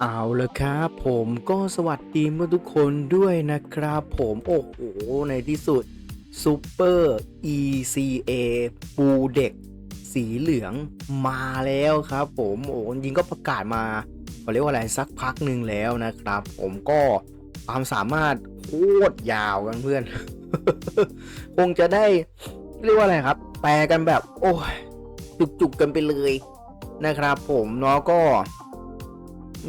เอาละครับผมก็สวัสดีเมื่อทุกคนด้วยนะครับผมโอ้โหในที่สุดซูเปอร์ ECA ปูเด็ก สีเหลืองมาแล้วครับผมโอ้จริงก็ประกาศมาเขาเรียกว่าอะไรสักพักหนึ่งแล้วนะครับ ผมก็ความสามารถโคตรยาวกันเพื่อน คงจะได้เรียกว่าอะไรครับ แปลกันแบบ โอ้ยจุกๆกันไปเลยนะครับผมเนาะก็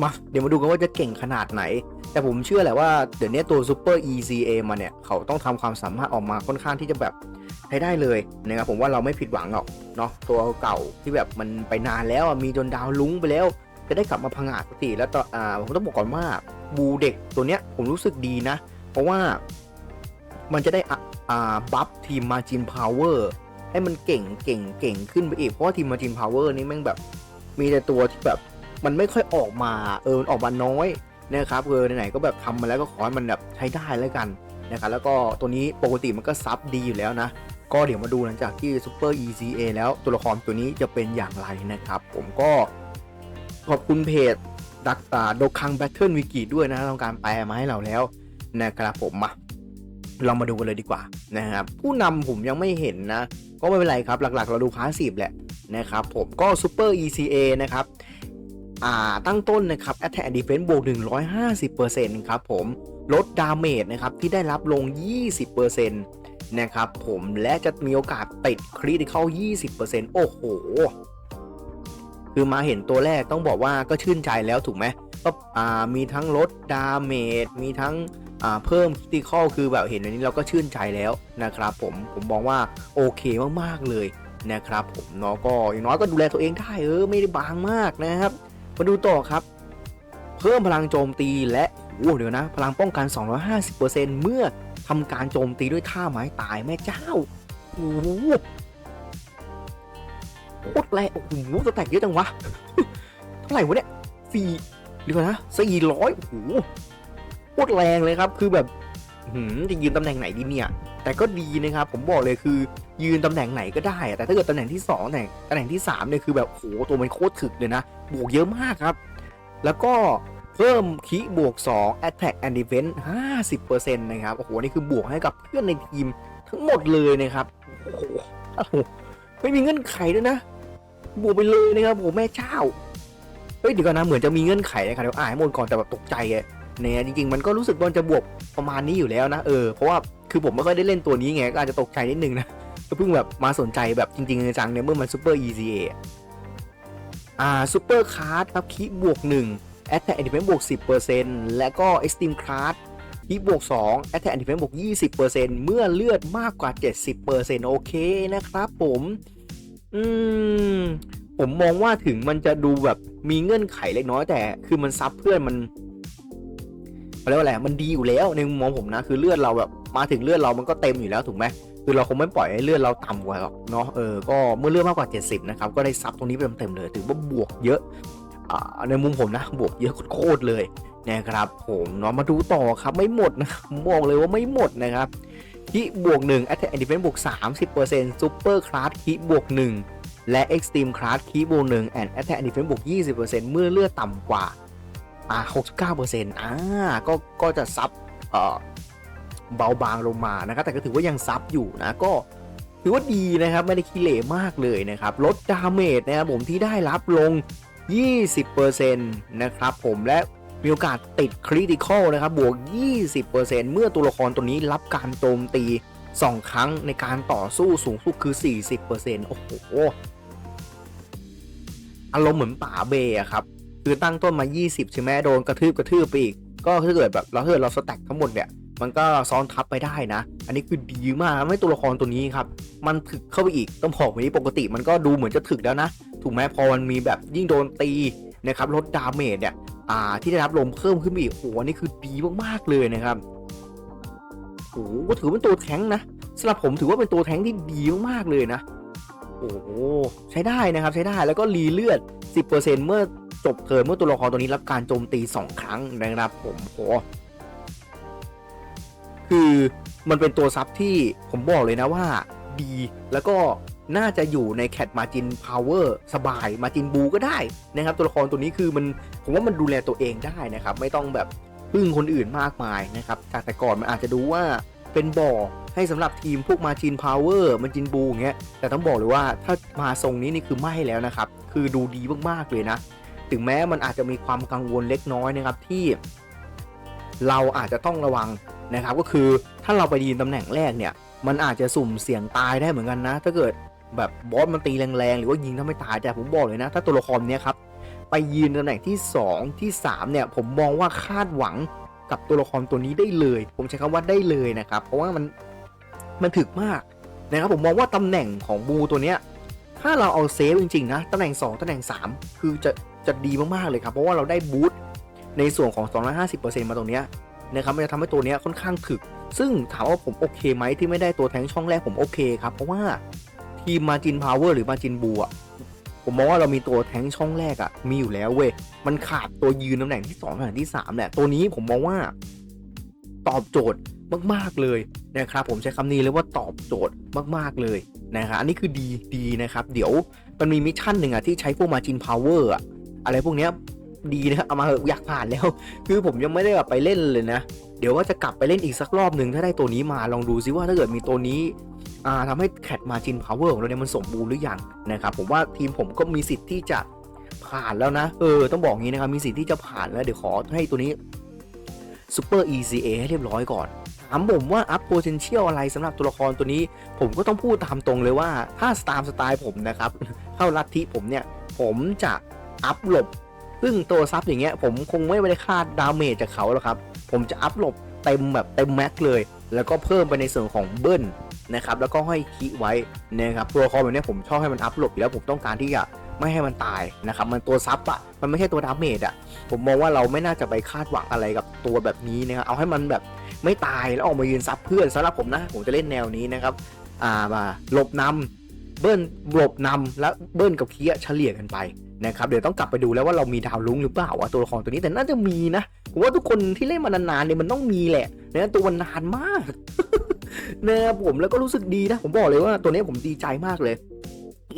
มาเดี๋ยวมาดูกันว่าจะเก่งขนาดไหน แต่ผมเชื่อแหละว่าเดี๋ยวนี้ตัว Super ECA มาเนี่ย เขาต้องทำความสามารถออกมาค่อนข้างที่จะแบบใช้ได้เลยนะครับผมว่าเราไม่ผิดหวังหรอกเนาะตัวเก่าที่แบบมันไปนานแล้วมีจนดาวลุ้งไปแล้ว จะได้กลับมาพังอาจปกติแล้วต่ออ่าผมต้องบอกก่อนว่าบูเด็กตัวเนี้ยผมรู้สึกดีนะ เพราะว่ามันจะได้อะอ่าบัฟทีมมาจินพาวเวอร์ให้มันเก่งเก่งเก่งขึ้นไปอีกเพราะว่าทีมมาจินพาวเวอร์นี่แม่งแบบมีแต่ตัวที่แบบ มันไม่ค่อยออกมาเออมันออกมาน้อยนะครับเออไหนๆก็แบบทำมาแล้วก็ขอให้มันแบบใช้ได้แล้วกันนะครับแล้วก็ตัวนี้ปกติมันก็ซับดีอยู่แล้วนะก็เดี๋ยวมาดูหลังจากที่ Super ECA แล้วตัวละครตัวนี้จะเป็นอย่างไรนะครับ ผมก็ขอบคุณเพจดักตาโดคังแบทเทิลวิกิด้วยนะทำการแปลมาให้เราแล้วนะครับผมมาเรามาดูกันเลยดีกว่านะครับผู้นำผมยังไม่เห็นนะ ก็ไม่เป็นไรครับหลักๆ เราดูพาสซีฟแหละนะครับผมก็ Super ECA นะครับ อ่าตั้งต้นนะครับ Attack and Defense บวก 150%ครับผมลดดาเมจนะครับที่ได้รับลง 20%นะครับผมและจะมีโอกาสติดคริติเข้า 20%โอ้โห คือมาเห็นตัวแรกต้องบอกว่าก็ชื่นใจแล้วถูกไหมก็มีทั้งลดดาเมจมีทั้งเพิ่มคริติคอลคือแบบเห็นอันนี้เราก็ชื่นใจแล้วนะครับผมผมมองว่าโอเคมาก ๆ เลยนะครับผมเนาะก็อย่างน้อยก็ดูแลตัวเองได้เออไม่ได้บางมากนะครับ มาดูต่อครับ เพิ่มพลังโจมตีและโอ้เดี๋ยวนะ พลังป้องกัน 250%เมื่อทำการโจมตีด้วยท่าไม้ตายแม่เจ้าโอ้โหโคตรแรงโอ้โหสแตกเยอะจังวะ เท่าไหร่วะเนี่ยสี่เดี๋ยวก่อนะสี่ร้อยโอ้โหโคตรแรงเลยครับ คือแบบหืมจะยืนตำแหน่งไหนดีเนี่ย แต่ก็ดีนะครับ ผมบอกเลยคือ ยืนตำแหน่งไหนก็ได้แต่ถ้าเกิดตำแหน่งที่2ตำแหน่งตำแหน่งที่3เนี่ยคือแบบโหตัวมันโคตรถึกเลยนะบวกเยอะมากครับ แล้วก็เพิ่มคีบวก 2 attack and defense 50%นะครับโอ้โหนี่คือบวกให้กับเพื่อนในทีมทั้งหมดเลยนะครับโอ้โหไม่มีเงื่อนไขด้วยนะ บวกไปเลยนะครับโอ้แม่เจ้าเฮ้ยเดี๋ยวก่อนนะเหมือนจะมีเงื่อนไขนะครับเดี๋ยวอ่านให้หมดก่อนแต่แบบตกใจอะเนี่ยจริงๆมันก็รู้สึกว่าจะบวกประมาณนี้อยู่แล้วนะเออเพราะว่าคือผมไม่ค่อยได้เล่นตัวนี้ไงก็อาจจะตกใจนิดนึงนะ ก็เพิ่งแบบมาสนใจแบบจริงๆจังเนี่ยเมื่อมันซูเปอร์ ECA อะอ่าซูเปอร์คาร์ดครับคีบวก1 Attack and Defense บวก 10%และก็ Extreme Card คีบวก2 Attack and Defense บวก 20%เมื่อเลือดมากกว่า 70%โอเคนะครับผม อืม ผมมองว่าถึงมันจะดูแบบมีเงื่อนไขเล็กน้อยแต่ คือมันซับเพื่อนมันเขาเรียกว่าอะไรมันดีอยู่แล้วในมุมมองผมนะ คือเลือดเราแบบมาถึงเลือดเรามันก็เต็มอยู่แล้วถูกไหม คือเราคงไม่ปล่อยให้เลือดเราต่ำกว่าหรอกเนาะเออก็เมื่อเลือดมากกว่า 70 นะครับ ก็ได้ซับตรงนี้ไปเต็มๆเลยถือว่าบวกเยอะอ่าในมุมผมนะ บวกเยอะโคตรเลยนะครับผมเนาะมาดูต่อครับไม่หมดนะบอกเลยว่าไม่หมดนะครับคิบวก1 Attack and Defense บวก 30% Super Class คิบวก 1 และ Extreme Class คิบวก1 and Attack and Defense บวก 20%เมื่อเลือดต่ำกว่าอ่า69%อ่าก็ก็จะซับเอ่อ เบาบางลงมานะครับแต่ก็ถือว่ายังซับอยู่นะก็ถือว่าดีนะครับไม่ได้ขี้เหร่มากเลยนะครับลดดาเมจนะครับผมที่ได้รับลง 20%นะครับผมและมีโอกาสติดคริติคอลนะครับบวก 20%เมื่อตัวละครตัวนี้รับการโจมตี 2 ครั้งในการต่อสู้สูงสุดคือ 40%โอ้โหอารมณ์เหมือนป่าเบย์อะครับ คือตั้งต้นมา 20 ใช่ไหมโดนกระทืบกระทืบไปอีก ก็ถ้าเกิดแบบเราถ้าเกิดเราสแต็กทั้งหมดเนี่ย มันก็ซ้อนทับไปได้นะ อันนี้คือดีมากทำให้ตัวละครตัวนี้ครับ มันถึกเข้าไปอีกต้องบอกวันนี้ปกติมันก็ดูเหมือนจะถึกแล้วนะ ถูกไหมพอมันมีแบบยิ่งโดนตีนะครับลดดาเมจเนี่ยอ่าที่ได้รับลมเพิ่มขึ้นอีกโอ้โหอันนี่คือดีมากๆเลยนะครับโอ้ก็ถือเป็นตัวแท้งนะสำหรับผมถือว่าเป็นตัวแท้งที่ดีมากๆเลยนะโอ้ใช้ได้นะครับใช้ได้แล้วก็รีเลือด 10%เมื่อจบเทิร์นเมื่อตัวละครตัวนี้รับการโจมตี 2 ครั้งนะครับผมโห คือมันเป็นตัวซับที่ผมบอกเลยนะว่าดี แล้วก็น่าจะอยู่ในแคทมาจินพาวเวอร์สบายมาจินบูก็ได้นะครับ ตัวละครตัวนี้คือมันผมว่ามันดูแลตัวเองได้นะครับ ไม่ต้องแบบพึ่งคนอื่นมากมายนะครับจากแต่ก่อนมันอาจจะดูว่าเป็นบ่อให้สำหรับทีมพวกมาจินพาวเวอร์มาจินบูอย่างเงี้ยแต่ต้องบอกเลยว่าถ้ามาทรงนี้นี่คือไม่แล้วนะครับ คือดูดีมากๆเลยนะ ถึงแม้มันอาจจะมีความกังวลเล็กน้อยนะครับที่เราอาจจะต้องระวัง นะครับก็คือถ้าเราไปยืนตำแหน่งแรกเนี่ย มันอาจจะสุ่มเสี่ยงตายได้เหมือนกันนะ ถ้าเกิดแบบบอสมันตีแรงๆ หรือว่ายิงถ้าไม่ตายแต่ผมบอกเลยนะ ถ้าตัวละครเนี้ยครับไปยืนตำแหน่งที่ 2 ที่ 3 เนี่ย ผมมองว่าคาดหวังกับตัวละครตัวนี้ได้เลย ผมใช้คำว่าได้เลยนะครับ เพราะว่ามันมันถึกมากนะครับผมมองว่าตำแหน่งของบูตัวเนี้ยถ้าเราเอาเซฟจริงๆนะตำแหน่ง 2ตำแหน่ง 3 คือจะจะดีมากๆเลยครับ เพราะว่าเราได้บูตในส่วนของ 250%มาตรงเนี้ย นะครับมันจะทำให้ตัวนี้ค่อนข้างถึก ซึ่งถามว่าผมโอเคไหมที่ไม่ได้ตัวแทงช่องแรกผมโอเคครับ เพราะว่าทีมมาจินพาวเวอร์หรือมาจินบูอะผมมองว่าเรามีตัวแทงช่องแรกอะมีอยู่แล้วเว้ยมันขาดตัวยืนตำแหน่งที่2ตำแหน่งที่3แหละตัวนี้ผมมองว่า ตอบโจทย์มากๆเลยนะครับผมใช้คำนี้เลยว่าตอบโจทย์มากๆเลยนะครับอันนี้คือดีดีนะครับ เดี๋ยวมันมีมิชชั่นหนึ่งอะที่ใช้พวกมาจินพาวเวอร์อะอะไรพวกเนี้ย ดีนะครับเอามาเหอะอยากผ่านแล้ว คือผมยังไม่ได้แบบไปเล่นเลยนะ เดี๋ยวว่าจะกลับไปเล่นอีกสักรอบหนึ่งถ้าได้ตัวนี้มาลองดูซิว่าถ้าเกิดมีตัวนี้อ่าทำให้แคทมาจินพาวเวอร์ของเราเนี่ยมันสมบูรณ์หรือยังนะครับผมว่าทีมผมก็มีสิทธิ์ที่จะผ่านแล้วนะ เออ ต้องบอกงี้นะครับ มีสิทธิ์ที่จะผ่านแล้ว เดี๋ยวขอให้ตัวนี้ Super ECA ให้เรียบร้อยก่อน ถามผมว่าอัพ potential อะไรสำหรับตัวละครตัวนี้ ผมก็ต้องพูดตามตรงเลยว่า ถ้าตามสไตล์ผมนะครับ เข้าลัทธิผมเนี่ย ผมจะอัพหลบ ซึ่งตัวซับอย่างเงี้ยผมคงไม่ได้คาดดาเมจจากเขาหรอกครับ ผมจะอัพหลบเต็มแบบเต็มแม็กเลย แล้วก็เพิ่มไปในส่วนของเบิ้ลนะครับแล้วก็ให้คีไว้นะครับตัวละครแบบเนี้ยผมชอบให้มันอัพหลบอยู่แล้วผมต้องการที่จะไม่ให้มันตายนะครับมันตัวซับอะมันไม่ใช่ตัวดาเมจอะผมมองว่าเราไม่น่าจะไปคาดหวังอะไรกับตัวแบบนี้นะครับเอาให้มันแบบไม่ตายแล้วออกมายืนซับเพื่อนสำหรับผมนะผมจะเล่นแนวนี้นะครับอ่ามาหลบนำ เบิ้ลหลบนำแล้วเบิ้ลกับเคียเฉลี่ยกันไปนะครับเดี๋ยวต้องกลับไปดูแล้วว่าเรามีดาวลุ้งหรือเปล่าวะตัวละครตัวนี้แต่น่าจะมีนะผมว่าทุกคนที่เล่นมานานๆเนี่ยมันต้องมีแหละนะตัวมันนานมากนะครับผมแล้วก็รู้สึกดีนะ ผมบอกเลยว่าตัวนี้ผมดีใจมากเลย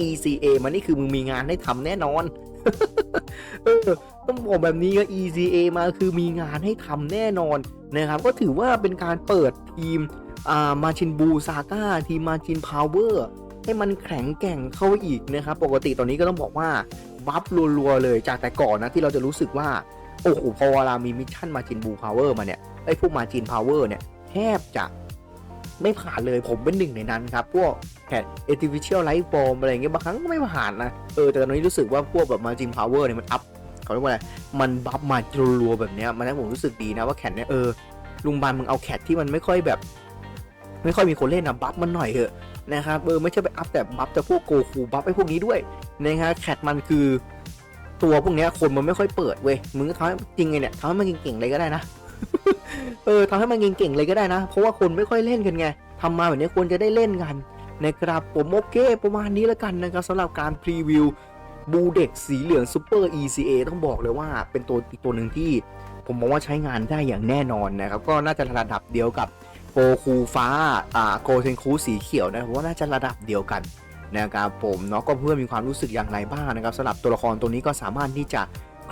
ECA มันนี่คือมึงมีงานให้ทำแน่นอนต้องบอกแบบนี้ก็ ECA มาคือมีงานให้ทำแน่นอนนะครับก็ถือว่าเป็นการเปิดทีมอ่ามาชินบูซาก้าทีมมาชินพาวเวอร์ ให้มันแข็งแกร่งเข้าอีกนะครับ ปกติตอนนี้ก็ต้องบอกว่าบัฟรัวๆเลยจากแต่ก่อนนะที่เราจะรู้สึกว่า โอ้โหพอเวลามีมิชชั่นมาจินบูพาวเวอร์มาเนี่ยไอ้พวกมาจินพาวเวอร์เนี่ยแทบจะไม่ผ่านเลยผมเป็นหนึ่งในนั้นครับ พวกแพท artificial life form อะไรอย่างเงี้ยบางครั้งก็ไม่ผ่านนะ เออ แต่ตอนนี้รู้สึกว่าพวกแบบมาจินพาวเวอร์เนี่ยมันอัพเขาเรียกว่าอะไร มันบัฟมารัวๆแบบเนี้ยมันทำให้ผมรู้สึกดีนะว่าแคทเนี่ยเออลุงบานมึงเอาแคทที่มันไม่ค่อยแบบ ไม่ค่อยมีคนเล่นนะบัฟมันหน่อยเถอะ นะครับเออไม่ใช่ไปอัพแต่บัฟแต่พวกโกคูบัฟไอ้พวกนี้ด้วยนะครับแคทมันคือตัวพวกนี้คนมันไม่ค่อยเปิดเว้ยมึงทำให้จริงไงเนี่ยทำให้มันเก่งๆเลยก็ได้นะเออทำให้มันเก่งๆเลยก็ได้นะ เพราะว่าคนไม่ค่อยเล่นกันไงทำมาแบบนี้ควรจะได้เล่นกันนะครับผมโอเคประมาณนี้แล้วกันนะครับสำหรับการพรีวิวบูเด็กสีเหลืองซูเปอร์ ECA ต้องบอกเลยว่าเป็นตัวอีกตัวหนึ่งที่ ผมมองว่าใช้งานได้อย่างแน่นอนนะครับ ก็น่าจะระดับเดียวกับ โกคูฟ้าอ่าโกเซนคูสีเขียวนะผมว่าน่าจะระดับเดียวกันนะครับผมเนาะก็เพื่อนมีความรู้สึกอย่างไรบ้างนะครับสำหรับตัวละครตัวนี้ก็สามารถที่จะ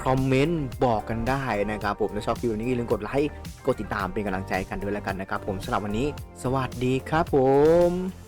คอมเมนต์บอกกันได้นะครับผมถ้าชอบคลิปนี้อย่าลืมกดไลค์กดติดตามเป็นกำลังใจกันด้วยแล้วกันนะครับผมสำหรับวันนี้ สวัสดีครับผม